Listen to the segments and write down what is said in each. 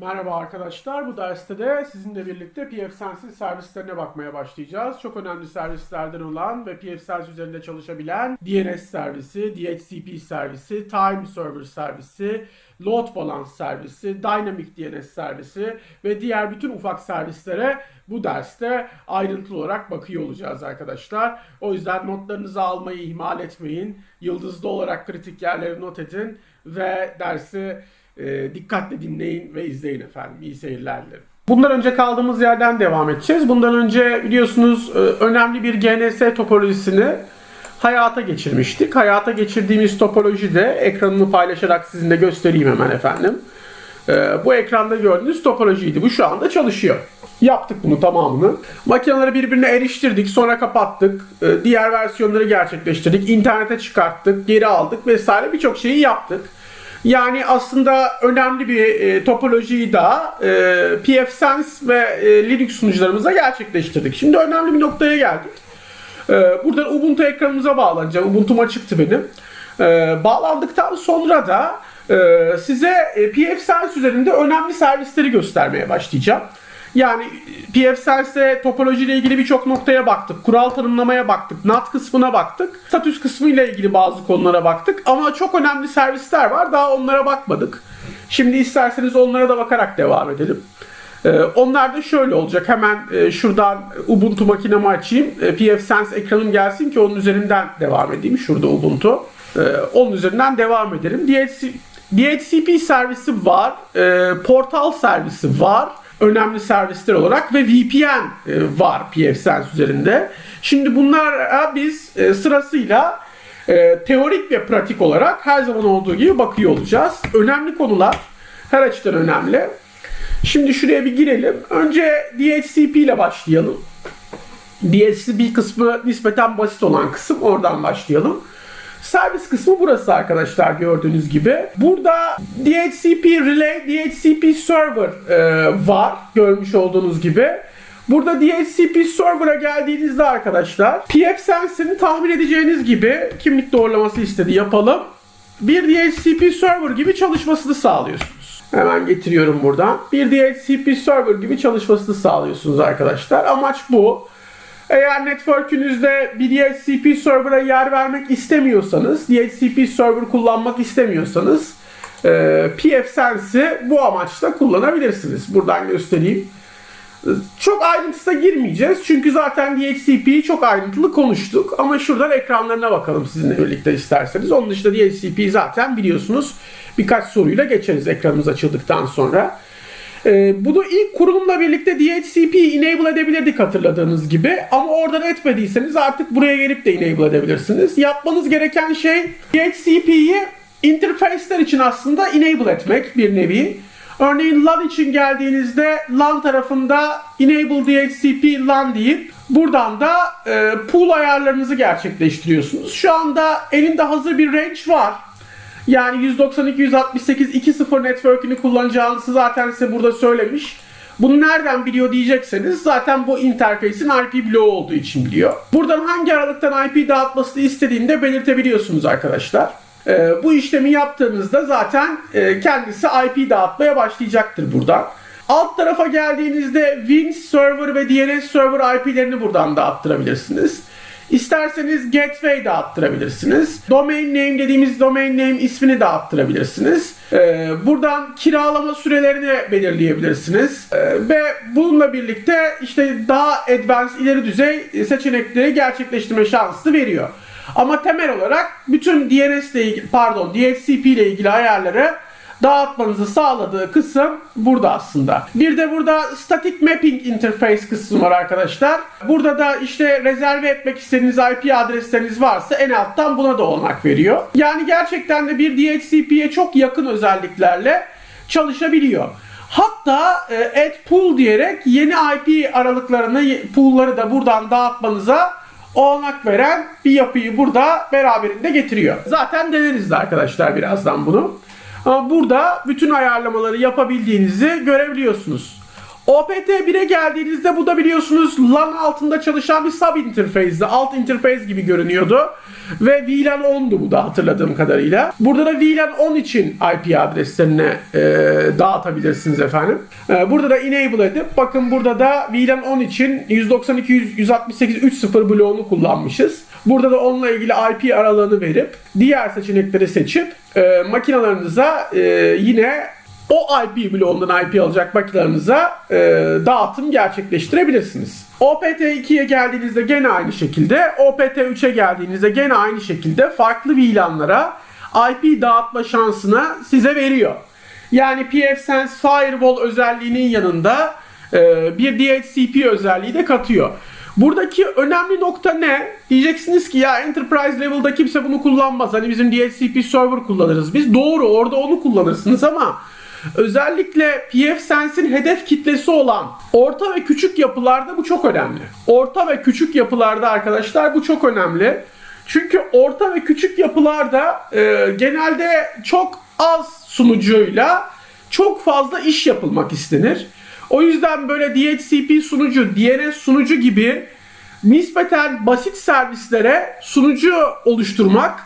Merhaba arkadaşlar. Bu derste de sizinle birlikte pfSense'in servislerine bakmaya başlayacağız. Çok önemli servislerden olan ve pfSense üzerinde çalışabilen DNS servisi, DHCP servisi, Time Server servisi, Load Balance servisi, Dynamic DNS servisi ve diğer bütün ufak servislere bu derste ayrıntılı olarak bakıyor olacağız arkadaşlar. O yüzden notlarınızı almayı ihmal etmeyin. Yıldızlı olarak kritik yerleri not edin ve dersi e, dikkatle dinleyin ve izleyin efendim. İyi seyirler dilerim. Bundan önce kaldığımız yerden devam edeceğiz. Bundan önce biliyorsunuz e, önemli bir GNS topolojisini hayata geçirmiştik. Hayata geçirdiğimiz topoloji de ekranını paylaşarak sizinle göstereyim hemen efendim. E, bu ekranda gördüğünüz topolojiydi. Bu şu anda çalışıyor. Yaptık bunu tamamını. Makineleri birbirine eriştirdik, sonra kapattık. E, diğer versiyonları gerçekleştirdik. İnternete çıkarttık, geri aldık vesaire birçok şeyi yaptık. Yani aslında önemli bir e, topolojiyi da e, pfSense ve e, Linux sunucularımıza gerçekleştirdik. Şimdi önemli bir noktaya geldik. E, buradan Ubuntu ekranımıza bağlanacağım. Ubuntu'm açıktı benim. E, bağlandıktan sonra da e, size e, pfSense üzerinde önemli servisleri göstermeye başlayacağım. Yani pfSense topoloji ile ilgili birçok noktaya baktık. Kural tanımlamaya baktık. NAT kısmına baktık. Statüs kısmı ile ilgili bazı konulara baktık. Ama çok önemli servisler var. Daha onlara bakmadık. Şimdi isterseniz onlara da bakarak devam edelim. Ee, onlar da şöyle olacak. Hemen e, şuradan Ubuntu makinemi açayım. E, pfSense ekranım gelsin ki onun üzerinden devam edeyim. Şurada Ubuntu. E, onun üzerinden devam edelim. DHC, DHCP servisi var. Portal servisi var önemli servisler olarak ve VPN e, var pfSense üzerinde. Şimdi bunlara biz e, sırasıyla e, teorik ve pratik olarak her zaman olduğu gibi bakıyor olacağız. Önemli konular her açıdan önemli. Şimdi şuraya bir girelim. Önce DHCP ile başlayalım. DHCP kısmı nispeten basit olan kısım. Oradan başlayalım. Servis kısmı burası arkadaşlar gördüğünüz gibi. Burada DHCP Relay, DHCP Server e, var görmüş olduğunuz gibi. Burada DHCP Server'a geldiğinizde arkadaşlar pfSense'in tahmin edeceğiniz gibi kimlik doğrulaması istedi yapalım. Bir DHCP Server gibi çalışmasını sağlıyorsunuz. Hemen getiriyorum buradan. Bir DHCP Server gibi çalışmasını sağlıyorsunuz arkadaşlar. Amaç bu. Eğer network'ünüzde bir DHCP server'a yer vermek istemiyorsanız, DHCP server kullanmak istemiyorsanız e, pfSense'i bu amaçla kullanabilirsiniz. Buradan göstereyim. Çok ayrıntısına girmeyeceğiz. Çünkü zaten DHCP'yi çok ayrıntılı konuştuk. Ama şuradan ekranlarına bakalım sizinle birlikte isterseniz. Onun dışında DHCP'yi zaten biliyorsunuz. Birkaç soruyla geçeriz ekranımız açıldıktan sonra. E, bunu ilk kurulumla birlikte DHCP enable edebilirdik hatırladığınız gibi. Ama oradan etmediyseniz artık buraya gelip de enable edebilirsiniz. Yapmanız gereken şey DHCP'yi interface'ler için aslında enable etmek bir nevi. Örneğin LAN için geldiğinizde LAN tarafında enable DHCP LAN deyip buradan da e, pool ayarlarınızı gerçekleştiriyorsunuz. Şu anda elinde hazır bir range var. Yani 192.168.2.0 network'ünü kullanacağınızı zaten size burada söylemiş. Bunu nereden biliyor diyecekseniz zaten bu interface'in IP bloğu olduğu için biliyor. Buradan hangi aralıktan IP dağıtmasını istediğini belirtebiliyorsunuz arkadaşlar. Ee, bu işlemi yaptığınızda zaten e, kendisi IP dağıtmaya başlayacaktır buradan. Alt tarafa geldiğinizde Win server ve DNS server IP'lerini buradan dağıttırabilirsiniz. İsterseniz gateway de attırabilirsiniz. Domain name dediğimiz domain name ismini de attırabilirsiniz. Ee, buradan kiralama sürelerini belirleyebilirsiniz. Ee, ve bununla birlikte işte daha advanced ileri düzey seçenekleri gerçekleştirme şansı veriyor. Ama temel olarak bütün DNS ile ilgili, pardon DHCP ile ilgili ayarları dağıtmanızı sağladığı kısım burada aslında. Bir de burada static mapping interface kısmı var arkadaşlar. Burada da işte rezerve etmek istediğiniz IP adresleriniz varsa en alttan buna da olanak veriyor. Yani gerçekten de bir DHCP'ye çok yakın özelliklerle çalışabiliyor. Hatta e, add pool diyerek yeni IP aralıklarını, pool'ları da buradan dağıtmanıza olanak veren bir yapıyı burada beraberinde getiriyor. Zaten deneriz de arkadaşlar birazdan bunu. Ama burada bütün ayarlamaları yapabildiğinizi görebiliyorsunuz. OPT 1'e geldiğinizde bu da biliyorsunuz LAN altında çalışan bir sub interface'di. Alt interface gibi görünüyordu. Ve VLAN 10'du bu da hatırladığım kadarıyla. Burada da VLAN 10 için IP adreslerini e, dağıtabilirsiniz efendim. E, burada da enable edip bakın burada da VLAN 10 için 192.168.3.0 bloğunu kullanmışız. Burada da onunla ilgili IP aralığını verip diğer seçenekleri seçip e, makinalarınıza e, yine o IP bloğundan IP alacak makinelerinize e, dağıtım gerçekleştirebilirsiniz. OPT 2'ye geldiğinizde gene aynı şekilde, OPT 3'e geldiğinizde gene aynı şekilde farklı VLAN'lara IP dağıtma şansını size veriyor. Yani pfSense Firewall özelliğinin yanında e, bir DHCP özelliği de katıyor. Buradaki önemli nokta ne? Diyeceksiniz ki ya enterprise level'da kimse bunu kullanmaz. Hani bizim DHCP server kullanırız biz. Doğru orada onu kullanırsınız ama özellikle pfSense'in hedef kitlesi olan orta ve küçük yapılarda bu çok önemli. Orta ve küçük yapılarda arkadaşlar bu çok önemli. Çünkü orta ve küçük yapılarda e, genelde çok az sunucuyla çok fazla iş yapılmak istenir. O yüzden böyle DHCP sunucu, DNS sunucu gibi nispeten basit servislere sunucu oluşturmak,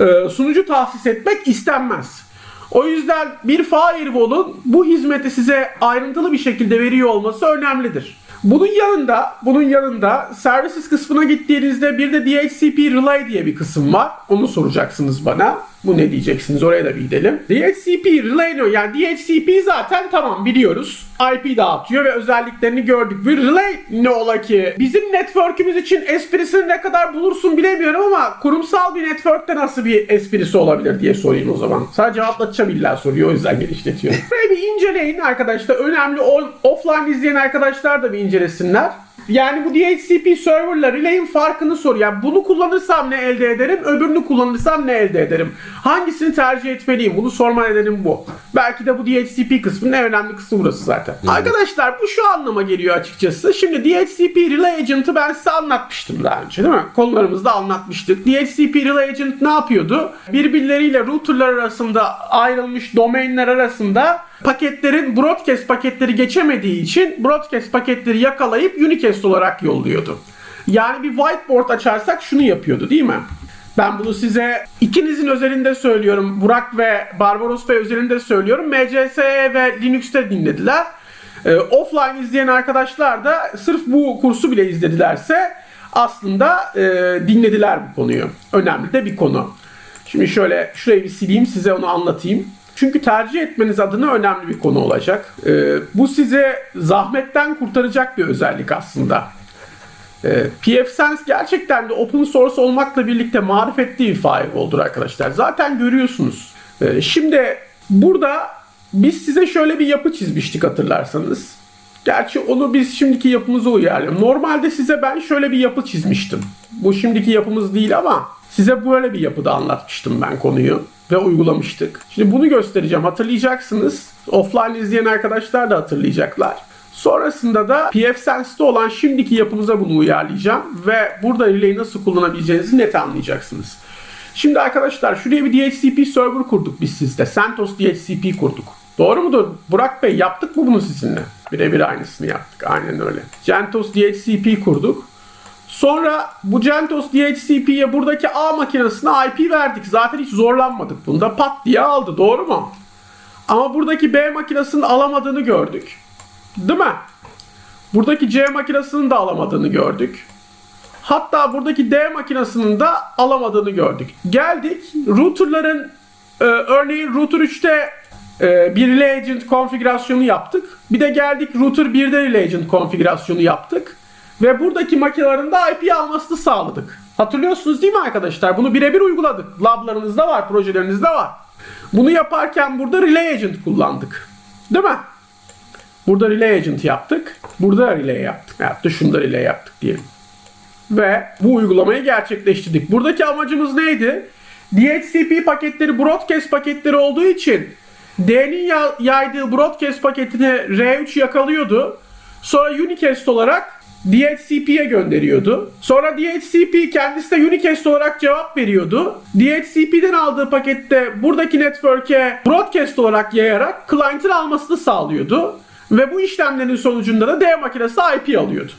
e, sunucu tahsis etmek istenmez. O yüzden bir firewall'un bu hizmeti size ayrıntılı bir şekilde veriyor olması önemlidir. Bunun yanında, bunun yanında services kısmına gittiğinizde bir de DHCP Relay diye bir kısım var. Onu soracaksınız bana. Bu ne diyeceksiniz oraya da gidelim. DHCP Relay? Yani DHCP zaten tamam biliyoruz. IP dağıtıyor ve özelliklerini gördük. Bir relay ne ola ki? Bizim network'ümüz için esprisini ne kadar bulursun bilemiyorum ama kurumsal bir network'te nasıl bir esprisi olabilir diye sorayım o zaman. Sadece atlatacağım illa soruyu o yüzden genişletiyorum. Burayı bir inceleyin arkadaşlar. Önemli offline izleyen arkadaşlar da bir incelesinler. Yani bu DHCP serverla relay'in farkını sor. Yani bunu kullanırsam ne elde ederim, öbürünü kullanırsam ne elde ederim? Hangisini tercih etmeliyim? Bunu sorma nedenim bu. Belki de bu DHCP kısmının en önemli kısmı burası zaten. Arkadaşlar bu şu anlama geliyor açıkçası. Şimdi DHCP Relay Agent'ı ben size anlatmıştım daha önce değil mi? Konularımızda anlatmıştık. DHCP Relay Agent ne yapıyordu? Birbirleriyle routerlar arasında ayrılmış domainler arasında paketlerin broadcast paketleri geçemediği için broadcast paketleri yakalayıp unicast olarak yolluyordu. Yani bir whiteboard açarsak şunu yapıyordu değil mi? Ben bunu size ikinizin özelinde söylüyorum. Burak ve Barbaros Bey özelinde söylüyorum. MCS ve Linux'te dinlediler. Ee, offline izleyen arkadaşlar da sırf bu kursu bile izledilerse aslında e, dinlediler bu konuyu. Önemli de bir konu. Şimdi şöyle şurayı bir sileyim size onu anlatayım. Çünkü tercih etmeniz adına önemli bir konu olacak. Ee, bu size zahmetten kurtaracak bir özellik aslında. Ee, pfSense gerçekten de open source olmakla birlikte marifetli bir firewall'dur arkadaşlar. Zaten görüyorsunuz. Ee, şimdi burada biz size şöyle bir yapı çizmiştik hatırlarsanız. Gerçi onu biz şimdiki yapımıza uyarlayalım. Normalde size ben şöyle bir yapı çizmiştim. Bu şimdiki yapımız değil ama size böyle bir yapıda anlatmıştım ben konuyu ve uygulamıştık. Şimdi bunu göstereceğim. Hatırlayacaksınız. Offline izleyen arkadaşlar da hatırlayacaklar. Sonrasında da pfSense'de olan şimdiki yapımıza bunu uyarlayacağım ve burada relay'i nasıl kullanabileceğinizi net anlayacaksınız. Şimdi arkadaşlar şuraya bir DHCP server kurduk biz sizde. CentOS DHCP kurduk. Doğru mudur? Burak Bey yaptık mı bunu sizinle? Birebir aynısını yaptık. Aynen öyle. CentOS DHCP kurduk. Sonra bu CentOS DHCP'ye buradaki A makinesine IP verdik. Zaten hiç zorlanmadık bunda. Pat diye aldı. Doğru mu? Ama buradaki B makinesinin alamadığını gördük. Değil mi? Buradaki C makinesinin de alamadığını gördük. Hatta buradaki D makinesinin de alamadığını gördük. Geldik routerların e, örneğin router 3'te e, bir relay agent konfigürasyonu yaptık. Bir de geldik router 1'de relay agent konfigürasyonu yaptık. Ve buradaki makinelerin de IP almasını sağladık. Hatırlıyorsunuz değil mi arkadaşlar? Bunu birebir uyguladık. Lablarınızda var, projelerinizde var. Bunu yaparken burada relay agent kullandık. Değil mi? Burada relay agent yaptık. Burada relay yaptık. Hatta şunda relay yaptık diyelim. Ve bu uygulamayı gerçekleştirdik. Buradaki amacımız neydi? DHCP paketleri broadcast paketleri olduğu için D'nin yaydığı broadcast paketini R3 yakalıyordu. Sonra unicast olarak DHCP'ye gönderiyordu. Sonra DHCP kendisi de unicast olarak cevap veriyordu. DHCP'den aldığı pakette buradaki network'e broadcast olarak yayarak client'ın almasını sağlıyordu. Ve bu işlemlerin sonucunda da D makinesi IP alıyordu.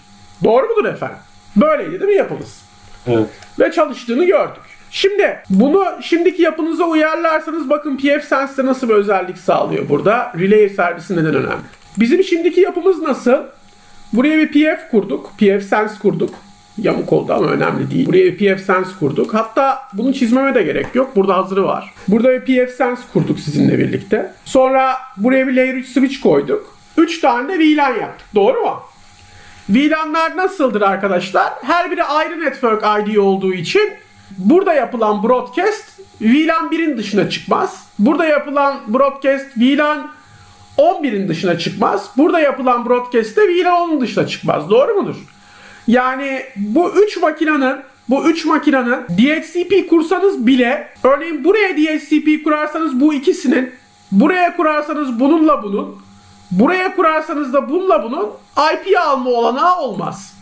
Doğru mudur efendim? Böyleydi değil mi yapımız? Evet. Ve çalıştığını gördük. Şimdi bunu şimdiki yapınıza uyarlarsanız bakın pfSense'de nasıl bir özellik sağlıyor burada. Relay servisi neden önemli? Bizim şimdiki yapımız nasıl? Buraya bir pf kurduk. pfSense kurduk. Yamuk oldu ama önemli değil. Buraya bir pfSense kurduk. Hatta bunu çizmeme de gerek yok. Burada hazırı var. Burada bir pfSense kurduk sizinle birlikte. Sonra buraya bir layer 3 switch koyduk. 3 tane de VLAN yaptık. Doğru mu? VLAN'lar nasıldır arkadaşlar? Her biri ayrı network ID olduğu için burada yapılan broadcast VLAN 1'in dışına çıkmaz. Burada yapılan broadcast VLAN 11'in dışına çıkmaz. Burada yapılan broadcast de VLAN 10'un dışına çıkmaz. Doğru mudur? Yani bu 3 makinenin bu 3 makinenin DHCP kursanız bile örneğin buraya DHCP kurarsanız bu ikisinin buraya kurarsanız bununla bunun buraya kurarsanız da bununla bunun IP alma olanağı olmaz.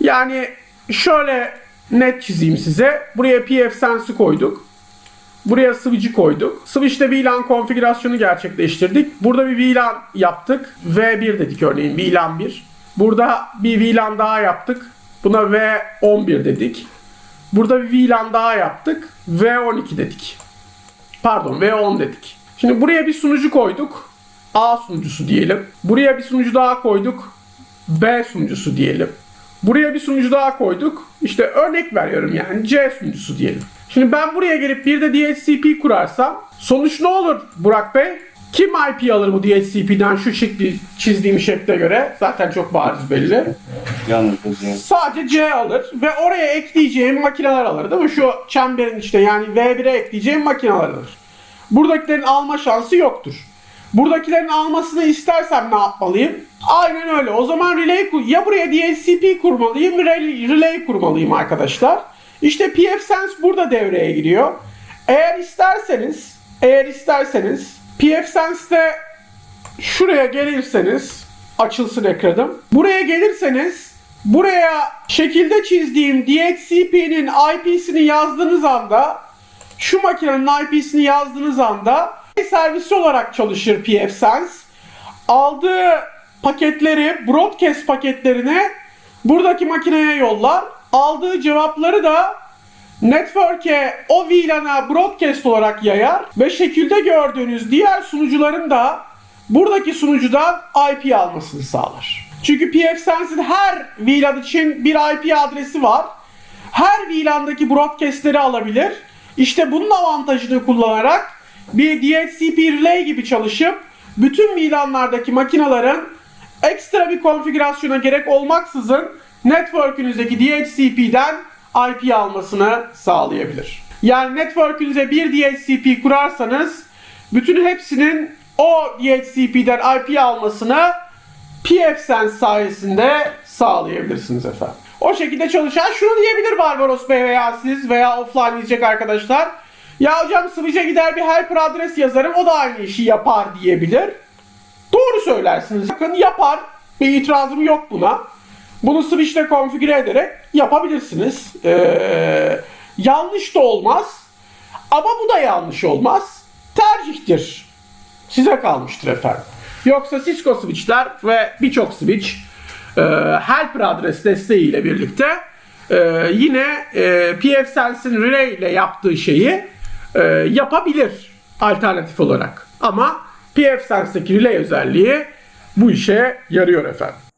Yani şöyle net çizeyim size. Buraya pfSense'i koyduk. Buraya switch'i koyduk. Switch'te VLAN konfigürasyonu gerçekleştirdik. Burada bir VLAN yaptık. V1 dedik örneğin VLAN 1. Burada bir VLAN daha yaptık. Buna V11 dedik. Burada bir VLAN daha yaptık. V12 dedik. Pardon V10 dedik. Şimdi buraya bir sunucu koyduk. A sunucusu diyelim. Buraya bir sunucu daha koyduk. B sunucusu diyelim. Buraya bir sunucu daha koyduk. İşte örnek veriyorum yani C sunucusu diyelim. Şimdi ben buraya gelip bir de DHCP kurarsam sonuç ne olur Burak Bey? Kim IP alır bu DHCP'den şu şekli çizdiğim şekle göre? Zaten çok bariz belli. Yalnız. Sadece C alır ve oraya ekleyeceğim makineler alır değil mi? Şu çemberin işte yani V1'e ekleyeceğim makineler alır. Buradakilerin alma şansı yoktur. Buradakilerin almasını istersem ne yapmalıyım? Aynen öyle. O zaman relay ya buraya DHCP kurmalıyım, relay, relay kurmalıyım arkadaşlar. İşte pfSense burada devreye giriyor. Eğer isterseniz, eğer isterseniz pfSense'de şuraya gelirseniz açılsın ekranım. Buraya gelirseniz buraya şekilde çizdiğim DHCP'nin IP'sini yazdığınız anda şu makinenin IP'sini yazdığınız anda servisi olarak çalışır pfSense. Aldığı paketleri, broadcast paketlerini buradaki makineye yollar. Aldığı cevapları da network'e o VLAN'a broadcast olarak yayar ve şekilde gördüğünüz diğer sunucuların da buradaki sunucudan IP almasını sağlar. Çünkü pfSense'in her VLAN için bir IP adresi var. Her VLAN'daki broadcast'leri alabilir. İşte bunun avantajını kullanarak bir DHCP relay gibi çalışıp bütün VLAN'lardaki makinelerin ekstra bir konfigürasyona gerek olmaksızın network'ünüzdeki DHCP'den IP almasını sağlayabilir. Yani network'ünüze bir DHCP kurarsanız bütün hepsinin o DHCP'den IP almasını pfSense sayesinde sağlayabilirsiniz efendim. O şekilde çalışan şunu diyebilir Barbaros Bey veya siz veya offline izleyecek arkadaşlar. Ya hocam switch'e gider bir helper adres yazarım o da aynı işi yapar diyebilir. Doğru söylersiniz. Bakın yapar. Bir itirazım yok buna. Bunu switch'te konfigüre ederek yapabilirsiniz. Ee, yanlış da olmaz. Ama bu da yanlış olmaz. Tercihtir. Size kalmıştır efendim. Yoksa Cisco switch'ler ve birçok switch e, helper adres desteğiyle birlikte e, yine e, pfSense'in relay ile yaptığı şeyi e, yapabilir alternatif olarak. Ama pfSense'deki relay özelliği bu işe yarıyor efendim.